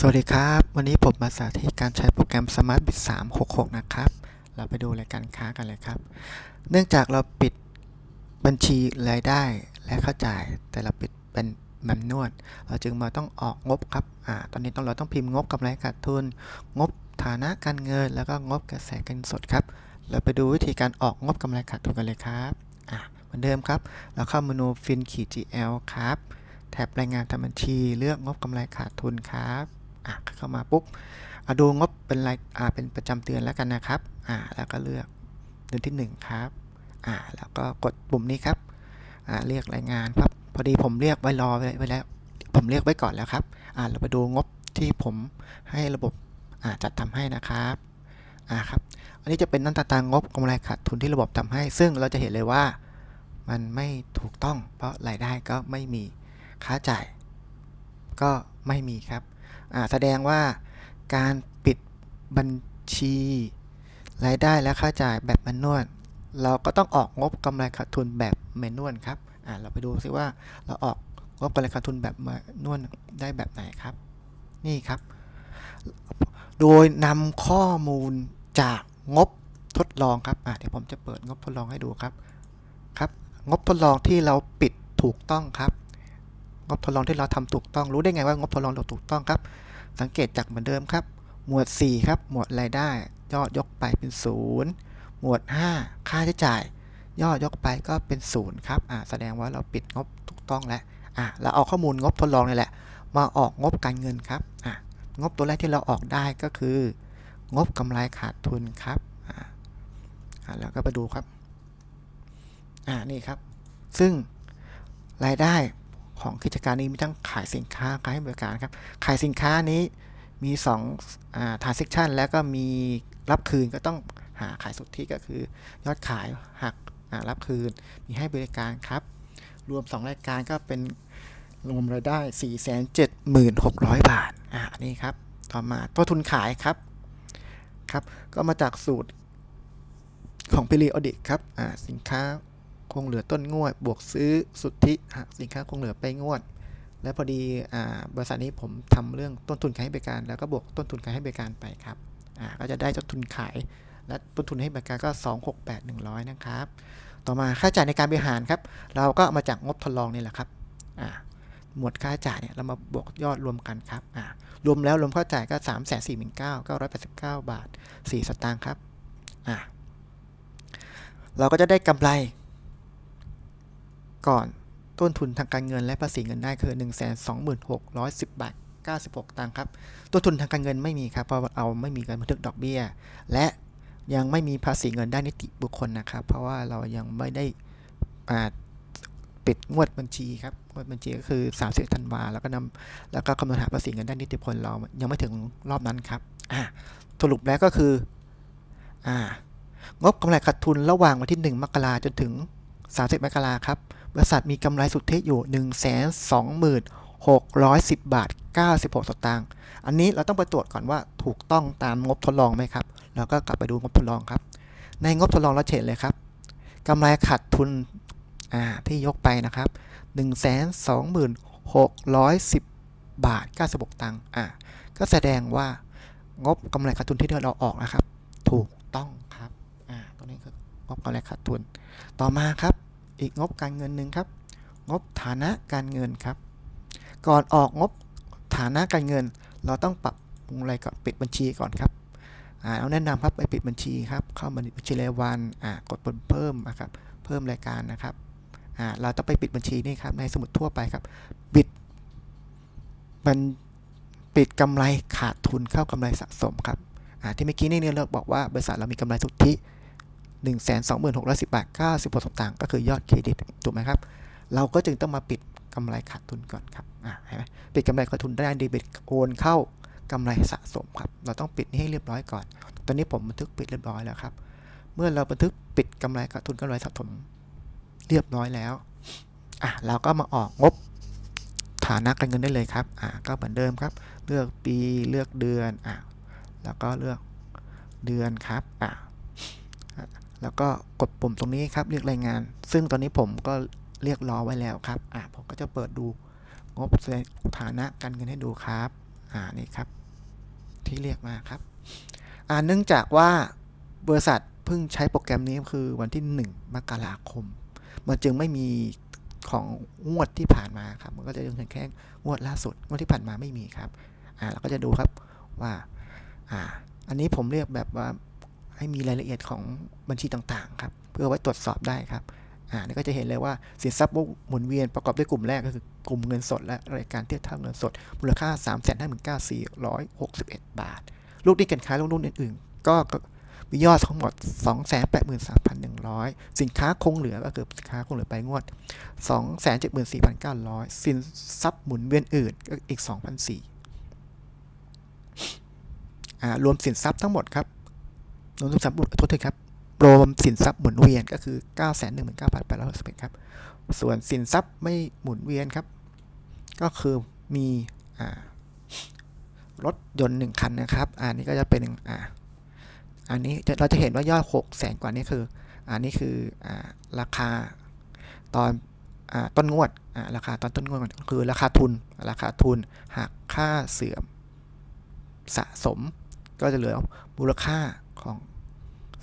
สวัสดีครับ วันนี้ผมมาสาธิตการใช้โปรแกรม Smart Bit 366 นะครับ เราไปดูรายการค้ากันเลยครับ เนื่องจากเราปิดบัญชีรายได้และค่าจ่าย แต่เราปิดเป็นแมนนวลเราจึงมาต้องออกงบครับอ่าตอนนี้ต้องเราต้องพิมพ์งบกำไรขาดทุน งบฐานะการเงิน แล้วก็งบกระแสเงินสดครับ เราไปดูวิธีการออกงบกำไรขาดทุนกันเลยครับอ่าเหมือนเดิมครับ เราเข้าเมนูฟินขีด GL ครับ แท็บรายงานทำบัญชี เลือกงบกำไรขาดทุนครับ อะเข้ามาปุ๊บอะดูงบเป็นรายอ่าเป็นประจำเดือนแล้วกันนะครับอ่าแล้วก็เลือกเดือนที่ 1 ครับอ่าแล้วก็กดปุ่มนี้ครับอ่าเรียกรายงานครับพอดีผมเรียกไว้รอไว้ไว้แล้ว ผมเรียกไว้ก่อนแล้วครับอ่าเราไปดูงบที่ผมให้ระบบอ่าจัดทำให้นะครับอ่าครับอันนี้จะเป็นหน้าตางบกำไรขาดทุนที่ระบบทำให้ ซึ่งเราจะเห็นเลยว่ามันไม่ถูกต้อง เพราะรายได้ก็ไม่มีค่าจ่าย ก็ไม่มีครับ แสดงว่าการปิดบัญชีรายได้และค่าจ่ายแบบแมนนวลเราก็ต้องออกงบกำไรขาดทุนแบบแมนนวลครับเราไปดูซิว่าเราออกงบกำไรขาดทุนแบบแมนนวลได้แบบไหนครับ นี่ครับ โดยนำข้อมูลจากงบทดลองครับเดี๋ยวผมจะเปิดงบทดลองให้ดูครับครับ งบทดลองที่เราปิดถูกต้องครับ งบทดลองที่เราทำถูกต้องรู้ได้ไงว่างบทดลองเราถูกต้องครับ สังเกตจากเหมือนเดิมครับ หมวด 4 ครับ หมวดรายได้ยอดยกไปเป็น 0 หมวด 5 ค่าใช้จ่ายยอดยกไปก็เป็น0ครับอ่าแสดงว่าเราปิดงบถูกต้องแล้วอ่าเราเอาข้อมูลงบทดลองนี่แหละ มาออกงบการเงินครับอ่างบตัวแรกที่เราออกได้ก็คือ งบกำไรขาดทุนครับอ่าอ่าแล้วก็ไปดูครับอ่านี่ครับ ซึ่งรายได้ ของกิจการนี้มีทั้งขายสินค้าขายให้บริการครับ ขายสินค้านี้มี2อ่า transaction แล้วก็มีรับคืนก็ต้องหาขายสุทธิก็คือยอดขายหักรับคืน มีให้บริการครับ รวม 2 รายการก็เป็นรวมรายได้ 476,000 บาท อ่านี่ครับ ต่อมาต้นทุนขายครับ ครับ ก็มาจากสูตรของ periodic ครับ อ่า สินค้า คงเหลือต้นงวด บวกซื้อสุทธิหักสินค้าคงเหลือไปงวด และพอดีอบริษัทนี้ผมทำเรื่องต้นทุนขายให้บริการ แล้วก็บวกต้นทุนขายให้บริการไปครับก็จะได้ต้นทุนขาย และต้นทุนให้บริการก็ 268 100 นะครับ ต่อมาค่าใช้จ่ายในการบริหารครับ เราก็เอามาจากงบทดลองนี่แหละครับหมวดค่าใช้จ่ายเนี่ยเรามาบวกยอดรวมกันครับรวมแล้วรวมค่าใช้จ่ายก็3 4 9 9 8 9 บาท 4 สตางค์ครับเราก็จะได้กำไร ก่อนต้นทุนทางการเงินและภาษีเงินได้คือ 1 2 6 1 0บาท96 ตังค์ครับต้นทุนทางการเงินไม่มีครับเพราะเอาไม่มีการบันทึกดอกเบี้ย และยังไม่มีภาษีเงินได้นิติบุคคลนะครับ เพราะว่าเรายังไม่ได้ปิดงวดบัญชีครับงวดบัญชีก็คือ 30ธันวาแล้วก็นำแล้วก็คำนวณหาภาษีเงินได้นิติบุคคลเรายังไม่ถึงรอบนั้นครับสรุปแล้วก็คืออ่างบกำไรขาดทุนระหว่างวันที่ 1 มกราจนถึง 30 มกราครับ บริษัทมีกำไรสุทธิอยู่ 1 2 6 1 0 บาท 96 สตางค์ อันนี้เราต้องไปตรวจก่อนว่าถูกต้องตามงบทดลองไหมครับ แล้วก็กลับไปดูงบทดลองครับ ในงบทดลองเราเห็นเลยครับกำไรขาดทุนที่ยกไปนะครับ 1 2 6 1 0 บาท 96 ตังค์ อ่าก็แสดงว่างบกำไรขาดทุนที่เราออกนะครับ ถูกต้องครับ อ่าตัวนี้คืองบกำไรขาดทุน ต่อมาครับ อีกงบการเงินหนึ่งครับ งบฐานะการเงินครับ ก่อนออกงบฐานะการเงิน เราต้องปรับปรุงอะไรก่อนปิดบัญชีก่อนครับเอาแนะนำครับไปปิดบัญชีครับ เข้ามาบัญชีรายวันกดปุ่มเพิ่มนะครับ เพิ่มรายการนะครับเราต้องไปปิดบัญชีนี่ครับในสมุดทั่วไปครับ ปิดบัญปิดกำไรขาดทุนเข้ากำไรสะสมครับที่เมื่อกี้นี่เนี่ยเราบอกว่าบริษัทเรามีกำไรสุทธิ 1 2 6 1 0บาท96สตางค์ก็คือยอดเครดิตถูกไหมครับ เราก็จึงต้องมาปิดกำไรขาดทุนก่อนครับอ่าเห็นไหมปิดกำไรขาดทุนได้เดบิตโอนเข้ากำไรสะสมครับ เราต้องปิดนี้ให้เรียบร้อยก่อน ตอนนี้ผมบันทึกปิดเรียบร้อยแล้วครับ เมื่อเราบันทึกปิดกำไรขาดทุนกำไรสะสมเรียบร้อยแล้วอะเราก็มาออกงบฐานะการเงินได้เลยครับอ่าก็เหมือนเดิมครับ เลือกปีเลือกเดือนอะแล้วก็เลือกเดือนครับอะ แล้วก็กดปุ่มตรงนี้ครับเรียกรายงาน ซึ่งตอนนี้ผมก็เรียกรอไว้แล้วครับอ่าผมก็จะเปิดดูงบฐานะการเงินให้ดูครับออ่านี่ครับ ที่เรียกมาครับอ่าเนื่องจากว่าบริษัทเพิ่งใช้โปรแกรมนี้คือวันที่ 1 มกราคม มันจึงไม่มีของงวดที่ผ่านมาครับ มันก็จะยังเห็นแค่งวดล่าสุดงวดที่ผ่านมาไม่มีครับ อ่าเราก็จะดูครับว่า อ่า อันนี้ผมเรียกแบบว่า ให้มีรายละเอียดของบัญชีต่างๆครับเพื่อไว้ตรวจสอบได้ครับอ่านี่ก็จะเห็นเลยว่าสินทรัพย์หมุนเวียนประกอบด้วยกลุ่มแรกก็คือกลุ่มเงินสดและรายการเทียบเท่าเงินสด มูลค่า 3 5 9 4 6 1 บาท ลูกหนี้การค้าลูกหนี้อื่นๆ ก็มียอดทั้งหมด 283,100 สินค้าคงเหลือก็คือสินค้าคงเหลือไปงวด 274,900 สินทรัพย์หมุนเวียนอื่นก็อีก 2,400อ่ารวมสินทรัพย์ทั้งหมดครับ รวมสินทรัพย์โทษทีครับรวมสินทรัพย์หมุนเวียนก็คือ 919,861ครับ ส่วนสินทรัพย์ไม่หมุนเวียนครับ ก็คือมีอรถยนต์หนึ่งคันนะครับ อันนี้ก็จะเป็นอ่าอันนี้เราจะเห็นว่ายอด6แสนกว่านี้คือ อันนี้คืออราคาตอนอต้นงวดราคาตอนต้นงวดคือราคาทุน ราคาทุนหักค่าเสื่อมสะสม ก็จะเหลือมูลค่า ของ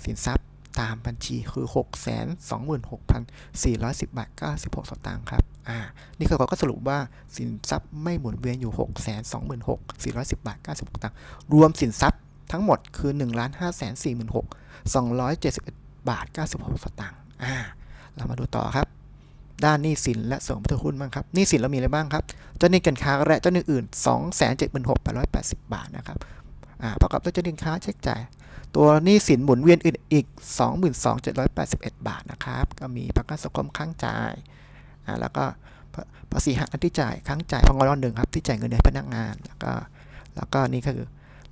สินทรัพย์ตามบัญชีคือ 6 2 6 4 1 0บาท96 สตางค์ครับ อ่า นี่เขาก็สรุปว่าสินทรัพย์ไม่หมุนเวียนอยู่ 6 2 6 4 1 0บาท96 สตางค์ รวมสินทรัพย์ทั้งหมดคือ 1 5 4 6 271 บาท 96 สตางค์ อ่า เรามาดูต่อครับ ด้านหนี้สินและส่งผลหุ้นบ้างครับ หนี้สินเรามีอะไรบ้างครับ เจ้าหนี้การค้าและเจ้าหนี้อื่น 276,880 บาทนะครับ อ่า ประกอบด้วยเจ้าหนี้ค้าเช็คจ่าย ตัวหนี้สินหมุนเวียนอื่นอีก 22,781 บาทนะครับ ก็มีประกันสังคมค้างจ่ายอ่าแล้วก็ภาษีหักอันที่จ่ายค้างจ่ายพงรหนึ่งครับที่จ่ายเงินเดือนพนักงาน แล้วก็แล้วก็นี่คือ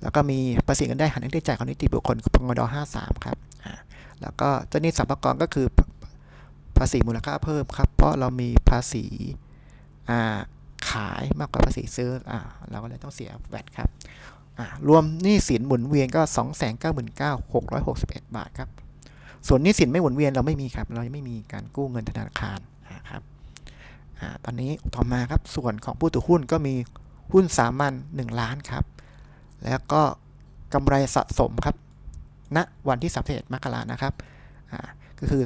แล้วก็มีภาษีเงินได้หันอันที่จ่ายของนิติบุคคลพงร53 ครับอ่าแล้วก็เจ้าหนี้สัมภาระก็คือภาษีมูลค่าเพิ่มครับ เพราะเรามีภาษีอ่าขายมากกว่าภาษีซื้ออ่าเราก็เลยต้องเสียแวตครับ รวมหนี้สินหมุนเวียนก็ 299,661 บาทครับ ส่วนหนี้สินไม่หมุนเวียนเราไม่มีครับ เราไม่มีการกู้เงินธนาคารนะครับตอนนี้ต่อมาครับ ส่วนของผู้ถือหุ้นก็มีหุ้นสามัญ1ล้านครับ แล้วก็กำไรสะสมครับณวันที่31มกรานะครับก็คือ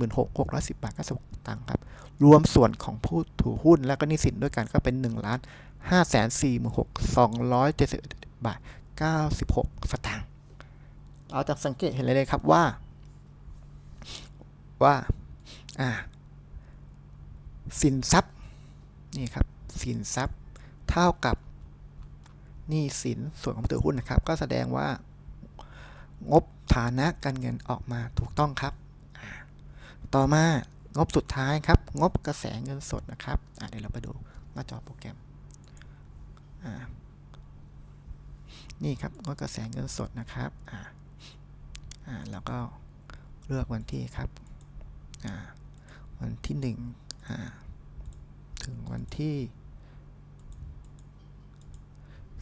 246,610 บาท96ตังค์ครับ รวมส่วนของผู้ถือหุ้นและก็นี้สินด้วยกันก็เป็น1ล้าน 546,271 บาท 96 สตางค์ เราจะสังเกตเห็นเลยครับว่า ว่า อ่า สินทรัพย์ นี่ครับ สินทรัพย์ เท่ากับหนี้สินส่วนของผู้ถือหุ้นนะครับ ก็แสดงว่า งบฐานะการเงินออกมาถูกต้องครับ ต่อมางบสุดท้ายครับ งบกระแสเงินสดนะครับเดี๋ยวเราไปดูหน้าจอโปรแกรม นี่ครับงดกระแสเงินสดนะครับอ่าอ่าแล้วก็เลือกวันที่ครับอ่าวันที่หนึ่งอ่าถึงวันที่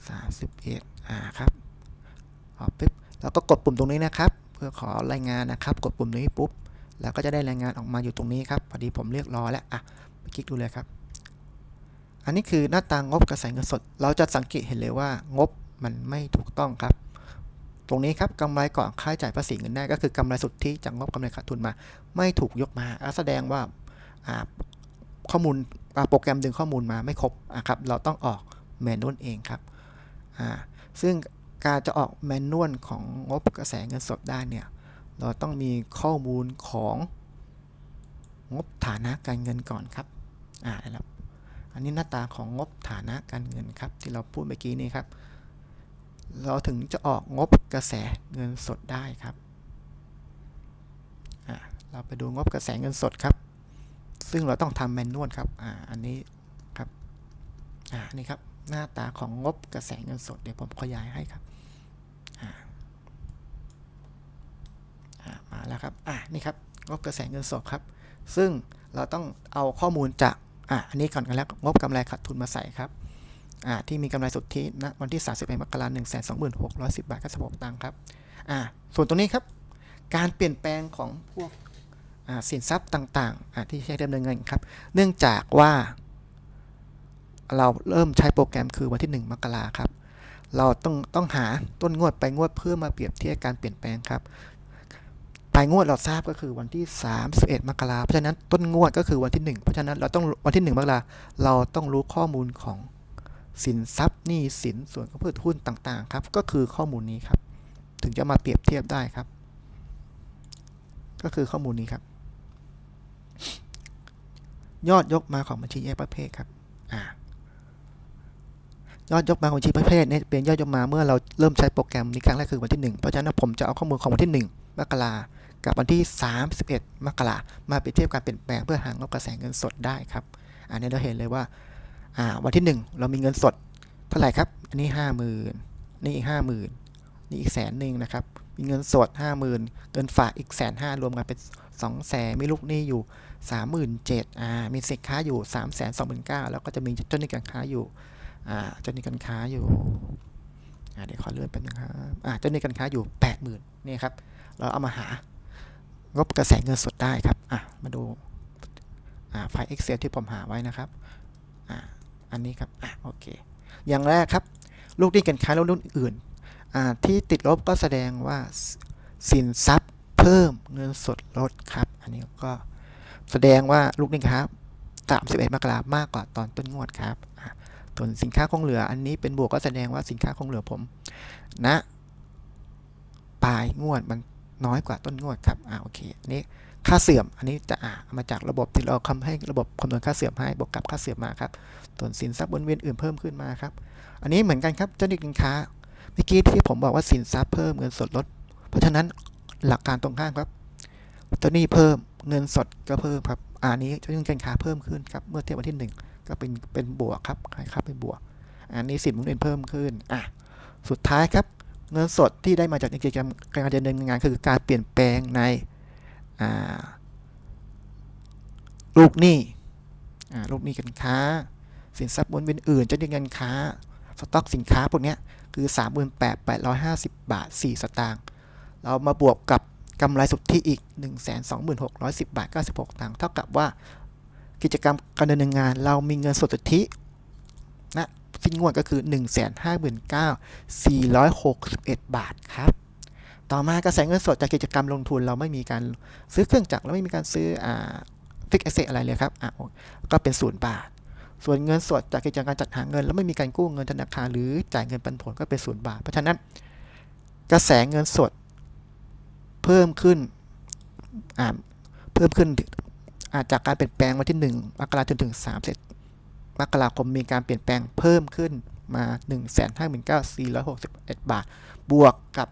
สามสิบเอ็ดอ่าครับออกปุ๊บเราก็กดปุ่มตรงนี้นะครับ เพื่อขอรายงานนะครับ กดปุ่มนี้ปุ๊บ แล้วก็จะได้รายงานออกมาอยู่ตรงนี้ครับ พอดีผมเรียกรอแล้วอะไปคลิกดูเลยครับ อันนี้คือหน้าตางบกระแสเงินสด เราจะสังเกตเห็นเลยว่างบมันไม่ถูกต้องครับ ตรงนี้ครับกำไรก่อนค่าใช้จ่ายภาษีเงินได้ก็คือกำไรสุทธิจากงบกำไรขาดทุนมา ไม่ถูกยกมาแสดงว่าข้อมูลโปรแกรมดึงข้อมูลมาไม่ครบครับเราต้องออกแมนนวลเองครับซึ่งการจะออกแมนนวลของงบกระแสเงินสดได้เนี่ยเราต้องมีข้อมูลของงบฐานะการเงินก่อนครับอ่าแล้ว อันนี้หน้าตาของงบฐานะการเงินครับ ที่เราพูดเมื่อกี้นี้ครับ เราถึงจะออกงบกระแสเงินสดได้ครับ เราไปดูงบกระแสเงินสดครับ ซึ่งเราต้องทำแมนนวลครับออันนี้ครับอ่านี่ครับหน้าตาของงบกระแสเงินสดเดี๋ยวผมขยายให้ครับมาแล้วครับอ่านี่ครับงบกระแสเงินสดครับ ซึ่งเราต้องเอาข้อมูลจาก อ่าอันนี้ก่อนกันแล้วงบกำไรขาดทุนมาใส่ครับอ่าที่มีกำไรสุทธิณวันที่ 31มกราคม126,10 บาท96ตังค์ครับอ่าส่วนตรงนี้ครับ การเปลี่ยนแปลงของพวกอ่าสินทรัพย์ต่างๆอ่าที่ใช้ดำเนินเงินครับ เนื่องจากว่า เราเริ่มใช้โปรแกรมคือวันที่ 1 มกราครับ เราต้องต้องหาต้นงวดไปงวดเพื่อมาเปรียบเทียบการเปลี่ยนแปลงครับ ลายงวดเราทราบก็คือวันที่ 31 มกราเพราะฉะนั้นต้นงวดก็คือวันที่ 1 เพราะฉะนั้นเราต้องวันที่ 1 มกราเราต้องรู้ข้อมูลของสินทรัพย์หนี้สินส่วนของพืชหุ้นต่างๆครับ ก็คือข้อมูลนี้ครับ ถึงจะมาเปรียบเทียบได้ครับ ก็คือข้อมูลนี้ครับ ยอดยกมาของบัญชีแยกประเภทครับอ่ายอดยกมาของบัญชีประเภทเนี่ยเป็นยอดยกมาเมื่อเราเริ่มใช้โปรแกรมนี้ครั้งแรกคือวันที่ 1 เพราะฉะนั้นผมจะเอาข้อมูลของวันที่ 1มกรา กับวันที่ 31 มกรามาเปรียบเทียบการเปลี่ยนแปลงเพื่อหางบกระแสเงินสดได้ครับ อันนี้เราเห็นเลยว่าวันที่ 1 เรามีเงินสดเท่าไหร่ครับ อันนี้ 50,000 นี่อีก 50,000 นี่อีกแสนหนึ่งนะครับ มีเงินสด 50,000 เงินฝากอีกแสนห้ารวมกันเป็น2แสนมีลูกหนี้อยู่ 37,000อ่า มีสินค้าอยู่ 329,000แล้วก็จะมีเจ้าหนี้การค้าอยู่ อ่า เจ้าหนี้การค้าอยู่อ่าเดี๋ยวขอเลื่อนแป๊บนึงครับอ่าเจ้าหนี้การค้าอยู่ 80,000 นี่ครับ เราเอามาหา งบกระแสเงินสดได้ครับอะมาดูอ่าไฟล์ Excel ที่ผมหาไว้นะครับอ่าอันนี้ครับอะโอเค อย่างแรกครับ ลูกหนี้การค้าและลูกหนี้อื่นอ่าที่ติดลบก็แสดงว่าสินทรัพย์เพิ่มเงินสดลดครับ อันนี้ก็แสดงว่าลูกหนี้ครับ31มกราคมมากกว่าตอนต้นงวดครับส่วนสินค้าคงเหลืออันนี้เป็นบวกก็แสดงว่าสินค้าคงเหลือผมณนะปลายงวดมัน น้อยกว่าต้นงวดครับอ่าโอเคอันนี้ค่าเสื่อมอันนี้จะอ่าเอามาจากระบบที่เราคำให้ระบบคำนวณค่าเสื่อมให้บวกกับค่าเสื่อมมาครับส่วนสินทรัพย์วนเวียนอื่นเพิ่มขึ้นมาครับ อันนี้เหมือนกันครับเจ้าหนี้การค้าเมื่อกี้ที่ผมบอกว่าสินทรัพย์เพิ่มเงินสดลด เพราะฉะนั้นหลักการตรงข้ามครับเจ้าหนี้เพิ่มเงินสดก็เพิ่มครับอันนี้เจ้าหนี้การค้าเพิ่มขึ้นครับเมื่อเทียบวันที่ 1 ก็เป็นเป็นบวกครับใครครับเป็นบวก อันนี้สินหมุนเวียนเพิ่มขึ้นอะสุดท้ายครับ เงินสดที่ได้มาจากกิจกรรมการดำเนินงานคือการเปลี่ยนแปลงในลูกหนี้ลูกหนี้การค้า สินทรัพย์หมุนเวียนอื่นเจ้าหนี้การค้า สต็อกสินค้าพวกเนี้ยคือ 38,850 บาท 4 สตางค์ เรามาบวกกับกำไรสุทธิอีก 126,10 บาท 96ตังค์ เท่ากับว่ากิจกรรมการดำเนินงาน เรามีเงินสดสุทธิ สิ้นงวดก็คือ 159,461 บาทครับต่อมากระแสเงินสดจากกิจกรรมลงทุนเราไม่มีการซื้อเครื่องจักรเราไม่มีการซื้ออ่าฟิกเอเซอะไรเลยครับอะก็เป็นศูนย์บาท ส่วนเงินสดจากกิจการจัดหาเงิน แล้วไม่มีการกู้เงินธนาคารหรือจ่ายเงินปันผลก็เป็นศูนย์บาท เพราะฉะนั้น กระแสเงินสดเพิ่มขึ้นอ่าเพิ่มขึ้นอาจากการเปลี่ยนแปลงวันที่1มกราคมจนถึง3 มกราคมมีการเปลี่ยนแปลงเพิ่มขึ้นมา 159,461 บาท บวกกับ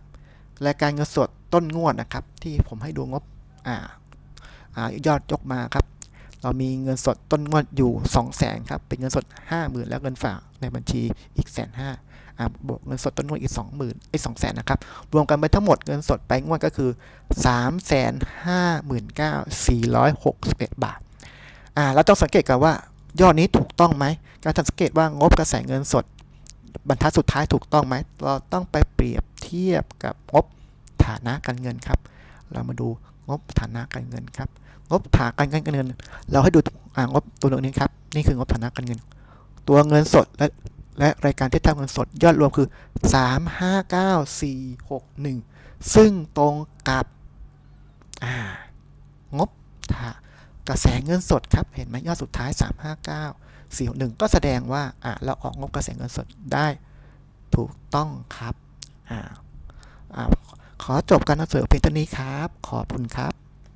รายการเงินสดต้นงวดนะครับ ที่ผมให้ดูงบอ่าอ่ายอดยกมาครับ เรามีเงินสดต้นงวดอยู่ 2 0 0แสนครับ เป็นเงินสด 50,000 แล้วเงินฝากในบัญชีอีกแสนห้าอ่าบวกเงินสดต้นงวดอีก 20,000ไอ้สองแสนนะครับ รวมกันเป็นทั้งหมดเงินสดไปงวดก็คือ3 5 9 4 6 1 บาทอ่าเราต้องสังเกตกันว่า ยอดนี้ถูกต้องไหม การสังเกตว่างบกระแสเงินสด บรรทัดสุดท้ายถูกต้องไหม เราต้องไปเปรียบเทียบกับงบฐานะการเงินครับ เรามาดูงบฐานะการเงินครับ งบฐานะการเงิน เราให้ดูอ่างบตัวนี้ครับ นี่คืองบฐานะการเงิน ตัวเงินสดและและรายการที่ทำเงินสดยอดรวมคือ 359461 ซึ่งตรงกับงบฐา กระแสเงินสดครับ เห็นไหมยอดสุดท้าย 359 461ก็แสดงว่าอะเราออกงบกระแสเงินสดได้ถูกต้องครับอ่าอ่าขอจบการนำเสนอเพียงเท่านี้ครับ ขอบคุณครับ